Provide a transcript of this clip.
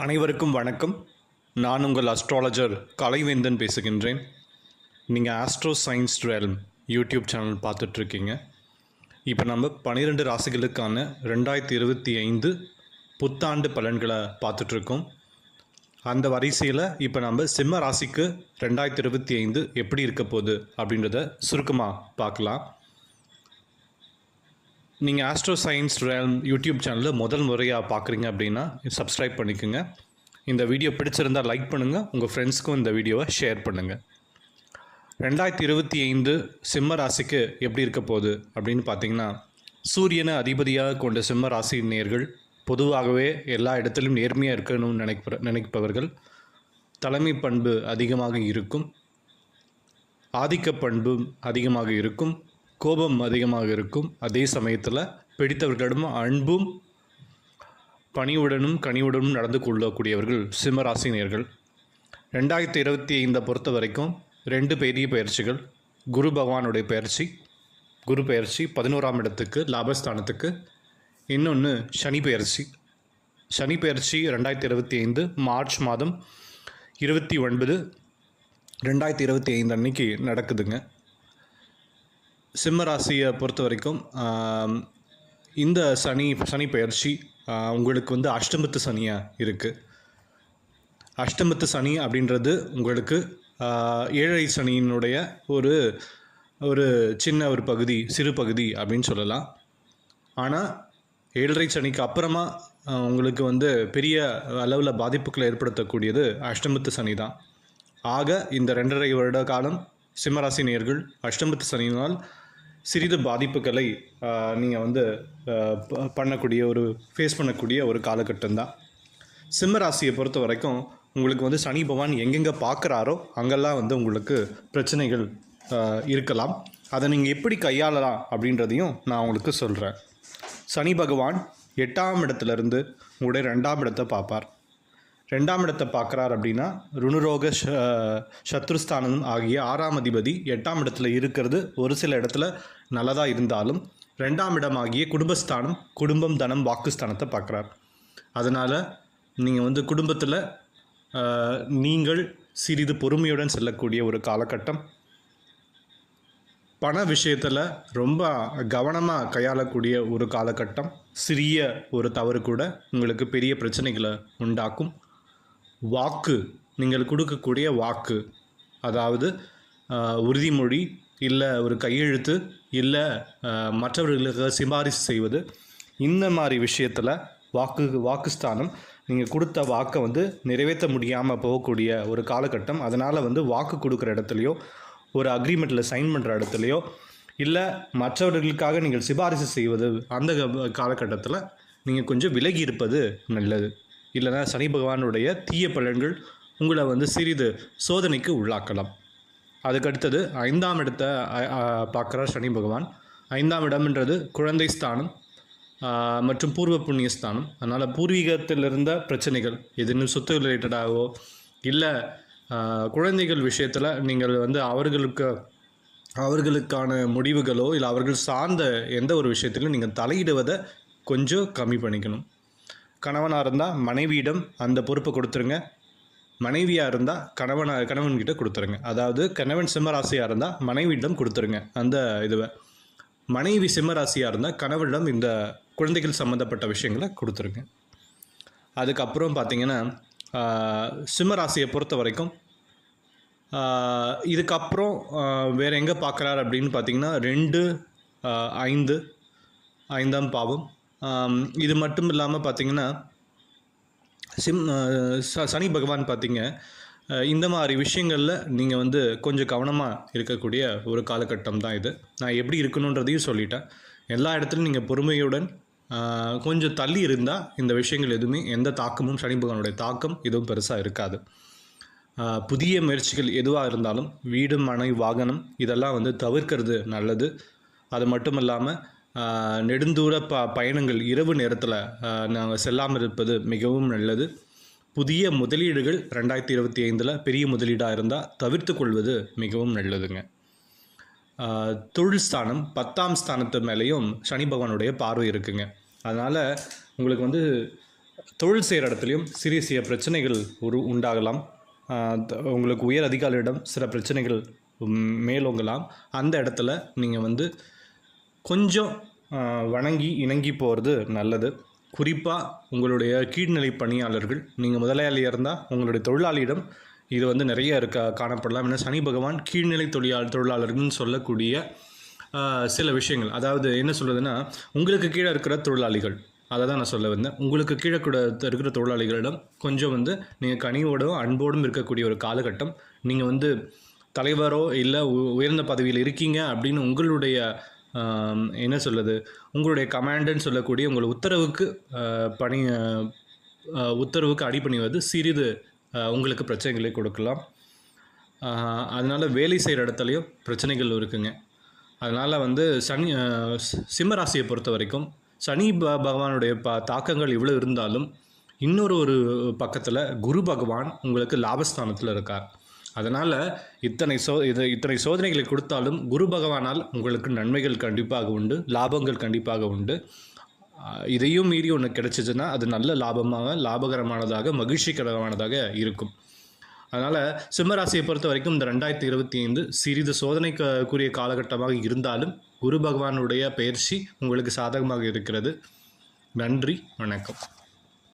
அனைவருக்கும் வணக்கம். நான் உங்கள் அஸ்ட்ராலஜர் கலைவேந்தன் பேசுகின்றேன். நீங்கள் astro science realm YouTube channel பார்த்துட்ருக்கீங்க. இப்போ நம்ம பன்னிரெண்டு ராசிகளுக்கான ரெண்டாயிரத்தி இருபத்தி ஐந்து புத்தாண்டு பலன்களை பார்த்துட்ருக்கோம். அந்த வரிசையில் இப்போ நம்ம சிம்ம ராசிக்கு ரெண்டாயிரத்தி இருபத்தி ஐந்து எப்படி இருக்க போகுது அப்படின்றத சுருக்கமாக பார்க்கலாம். நீங்கள் ஆஸ்ட்ரோ சயின்ஸ் ரேம் யூடியூப் சேனலில் முதல் முறையாக பார்க்குறீங்க அப்படின்னா சப்ஸ்கிரைப் பண்ணிக்கோங்க. இந்த வீடியோ பிடிச்சிருந்தால் லைக் பண்ணுங்கள் உங்கள் ஃப்ரெண்ட்ஸ்க்கும் இந்த வீடியோவை ஷேர் பண்ணுங்கள் ரெண்டாயிரத்தி இருபத்தி ஐந்து சிம்ம ராசிக்கு எப்படி இருக்க போகுது அப்படின்னு பார்த்தீங்கன்னா சூரியனை அதிபதியாக கொண்ட சிம்ம ராசி நேர்கள் பொதுவாகவே எல்லா இடத்திலும் நேர்மையாக இருக்கணும்னு நினைப்ப நினைப்பவர்கள். தலைமை பண்பு அதிகமாக இருக்கும். ஆதிக்க பண்பும் அதிகமாக இருக்கும். கோபம் அதிகமாக இருக்கும். அதே சமயத்தில் பிடித்தவர்களிடம் அன்பும் பணிவுடனும் கனிவுடனும் நடந்து கொள்ளக்கூடியவர்கள் சிம்மராசினியர்கள். ரெண்டாயிரத்தி இருபத்தி ஐந்தை பொறுத்த வரைக்கும் ரெண்டு பெரிய பயிற்சிகள். குரு பகவானுடைய பயிற்சி குரு பயிற்சி பதினோராம் இடத்துக்கு லாபஸ்தானத்துக்கு. இன்னொன்று சனி பயிற்சி. சனி பயிற்சி ரெண்டாயிரத்தி இருபத்தி ஐந்து மார்ச் மாதம் இருபத்தி ஒன்பது ரெண்டாயிரத்தி இருபத்தி ஐந்து அன்னைக்கு நடக்குதுங்க. சிம்ம ராசியை பொறுத்த வரைக்கும் இந்த சனி சனி பயிற்சி உங்களுக்கு வந்து அஷ்டமத்து சனியாக இருக்குது அஷ்டமத்து சனி அப்படின்றது உங்களுக்கு ஏழை ஏழரை சனியினுடைய ஒரு ஒரு சின்ன ஒரு பகுதி சிறு பகுதி அப்படின்னு சொல்லலாம். ஆனால் ஏழரை சனிக்கு அப்புறமா உங்களுக்கு வந்து பெரிய அளவில் பாதிப்புகளை ஏற்படுத்தக்கூடியது அஷ்டமத்து சனி தான். ஆக இந்த ரெண்டரை வருட காலம் சிம்மராசி நேர்கள் அஷ்டமத்து சனியினால் சிறிது பாதிப்புகளை நீங்கள் வந்து ப- பண்ணக்கூடிய ஒரு ஃபேஸ் பண்ணக்கூடிய ஒரு காலகட்டம் தான். சிம்ம ராசியை பொறுத்த வரைக்கும் உங்களுக்கு வந்து சனி பகவான் எங்கெங்கே பார்க்குறாரோ அங்கெல்லாம் வந்து உங்களுக்கு பிரச்சனைகள் இருக்கலாம். அதை நீங்கள் எப்படி கையாளலாம் அப்படின்றதையும் நான் உங்களுக்கு சொல்கிறேன் சனி பகவான் எட்டாம் இடத்துலேருந்து உங்களுடைய ரெண்டாம் இடத்தை பார்ப்பார். ரெண்டாம் இடத்தை பார்க்குறார் அப்படின்னா ருணுரோக சத்ருஸ்தானம் ஆகிய ஆறாம் அதிபதி எட்டாம் இடத்துல இருக்கிறது. ஒரு சில இடத்துல நல்லதாக இருந்தாலும் ரெண்டாம் இடமாகிய குடும்பஸ்தானம் குடும்பம் தனம் வாக்குஸ்தானத்தை பார்க்குறார். அதனால் நீங்கள் வந்து குடும்பத்தில் நீங்கள் சிறிது பொறுமையுடன் செல்லக்கூடிய ஒரு காலகட்டம். பண விஷயத்தில் ரொம்ப கவனமாக கையாளக்கூடிய ஒரு காலகட்டம். சிறிய ஒரு தவறு கூட உங்களுக்கு பெரிய பிரச்சனைகளை உண்டாக்கும். வாக்கு நீங்கள் கொடுக்கக்கூடிய வாக்கு. அதாவது உறுதிமொழி இல்லை ஒரு கையெழுத்து இல்லை மற்றவர்களுக்கு சிபாரிசு செய்வது. இந்த மாதிரி விஷயத்தில் வாக்கு வாக்குஸ்தானம் நீங்கள் கொடுத்த வாக்கை வந்து நிறைவேற்ற முடியாமல் போகக்கூடிய ஒரு காலகட்டம். அதனால் வந்து வாக்கு கொடுக்குற இடத்துலையோ ஒரு அக்ரிமெண்ட்டில் சைன் பண்ணுற இடத்துலையோ இல்லை மற்றவர்களுக்காக நீங்கள் சிபாரிசு செய்வது அந்த காலகட்டத்தில் நீங்கள் கொஞ்சம் விலகி இருப்பது நல்லது. இல்லைன்னா சனி பகவானுடைய தீய பலன்கள் உங்களை வந்து சிறிது சோதனைக்கு உள்ளாக்கலாம். அதுக்கடுத்தது ஐந்தாம் இடத்தை பார்க்குறார் சனி பகவான். ஐந்தாம் இடம்ன்றது குழந்தை ஸ்தானம் மற்றும் பூர்வ புண்ணிய ஸ்தானம். அதனால் பூர்வீகத்தில் இருந்த பிரச்சனைகள் எதுன்னு சொத்து ரிலேட்டடாகவோ இல்லை குழந்தைகள் விஷயத்தில் நீங்கள் வந்து அவர்களுக்கு அவர்களுக்கான முடிவுகளோ இல்லை அவர்கள் சார்ந்த எந்த ஒரு விஷயத்திலும் நீங்கள் தலையிடுவதை கொஞ்சம் கம்மி பண்ணிக்கணும். கணவனாக இருந்தால் மனைவியிடம் அந்த பொறுப்பை கொடுத்துருங்க. மனைவியாக இருந்தால் கணவனா கணவன்கிட்ட கொடுத்துருங்க. அதாவது கணவன் சிம்மராசியாக இருந்தால் மனைவியிடம் கொடுத்துருங்க. அந்த இதுவை. மனைவி சிம்மராசியாக இருந்தால் கணவனிடம் இந்த குழந்தைகள் சம்மந்தப்பட்ட விஷயங்களை கொடுத்துருங்க. அதுக்கப்புறம் பார்த்தீங்கன்னா சிம்மராசியை பொறுத்த வரைக்கும் இதுக்கப்புறம் வேறு எங்கே பார்க்குறாரு அப்படின்னு பார்த்தீங்கன்னா ரெண்டு ஐந்து ஐந்தாம் பாவம் இது மட்டும் இல்லாமல் பார்த்தீங்கன்னா சிம் ச- சனி பகவான் பார்த்தீங்க இந்த மாதிரி விஷயங்களில் நீங்கள் வந்து கொஞ்சம் கவனமாக இருக்கக்கூடிய ஒரு காலகட்டம் தான் இது. நான் எப்படி இருக்கணுன்றதையும் சொல்லிட்டேன். எல்லா இடத்துலையும் நீங்கள் பொறுமையுடன் கொஞ்சம் தள்ளி இருந்தால் இந்த விஷயங்கள் எதுவுமே எந்த தாக்கமும் சனி பகவானுடைய தாக்கம் எதுவும் பெருசாக இருக்காது. புதிய முயற்சிகள் எதுவாக இருந்தாலும் வீடு மனை வாகனம் இதெல்லாம் வந்து தவிர்க்கிறது நல்லது. அது மட்டும் இல்லாமல் நெடுந்தூர ப பயணங்கள் இரவு நேரத்தில் நாங்கள் செல்லாமல் இருப்பது மிகவும் நல்லது. புதிய முதலீடுகள் ரெண்டாயிரத்தி இருபத்தி ஐந்தில் பெரிய முதலீடாக இருந்தால் தவிர்த்து கொள்வது மிகவும் நல்லதுங்க. தொழில் ஸ்தானம் பத்தாம் ஸ்தானத்து மேலேயும் சனி பகவானுடைய பார்வை இருக்குங்க. அதனால் உங்களுக்கு வந்து தொழில் செய்கிற இடத்துலையும் சிறிய சிறிய பிரச்சனைகள் உரு உண்டாகலாம். உங்களுக்கு உயர் அதிகாரியிடம் சில பிரச்சனைகள் மேலோங்கலாம். அந்த இடத்துல நீங்கள் வந்து கொஞ்சம் வணங்கி இணங்கி போகிறது நல்லது. குறிப்பாக உங்களுடைய கீழ்நிலை பணியாளர்கள் நீங்கள் முதலாளியாக இருந்தால் உங்களுடைய தொழிலாளியிடம் இது வந்து நிறைய இருக்க காணப்படலாம் ஏன்னா சனி பகவான் கீழ்நிலை தொழிலாளர் தொழிலாளர்கள்னு சொல்லக்கூடிய சில விஷயங்கள். அதாவது என்ன சொல்கிறதுன்னா உங்களுக்கு கீழே இருக்கிற தொழிலாளிகள் அதை தான் நான் சொல்ல வந்தேன். உங்களுக்கு கீழே கூட இருக்கிற தொழிலாளிகளிடம் கொஞ்சம் வந்து நீங்கள் கனிவோடும் அன்போடும் இருக்கக்கூடிய ஒரு காலகட்டம். நீங்கள் வந்து தலைவரோ இல்லை உயர்ந்த பதவியில் இருக்கீங்க அப்படின்னு உங்களுடைய என்ன சொல்லுது உங்களுடைய கமாண்டுன்னு சொல்லக்கூடிய உங்களை உத்தரவுக்கு பணி உத்தரவுக்கு அடிப்பணிவது சிறிது உங்களுக்கு பிரச்சனைகளை கொடுக்கலாம். அதனால் வேலை செய்கிற இடத்துலையும் பிரச்சனைகள் இருக்குங்க. அதனால் வந்து சனி சிம்மராசியை பொறுத்த வரைக்கும் சனி ப பகவானுடைய ப தாக்கங்கள் இவ்வளோ இருந்தாலும் இன்னொரு ஒரு பக்கத்தில் குரு பகவான் உங்களுக்கு லாபஸ்தானத்தில் இருக்கார். அதனால் இத்தனை சோ இது இத்தனை சோதனைகளை கொடுத்தாலும் குரு பகவானால் உங்களுக்கு நன்மைகள் கண்டிப்பாக உண்டு லாபங்கள் கண்டிப்பாக உண்டு. இதையும் மீறி ஒன்று கிடைச்சிச்சுன்னா அது நல்ல லாபமாக லாபகரமானதாக மகிழ்ச்சிகரமானதாக இருக்கும். அதனால் சிம்மராசியை பொறுத்த வரைக்கும் இந்த ரெண்டாயிரத்தி இருபத்தி ஐந்து சிறிது சோதனைக்குரிய காலகட்டமாக இருந்தாலும் குரு பகவானுடைய பயிற்சி உங்களுக்கு சாதகமாக இருக்கிறது. நன்றி வணக்கம்.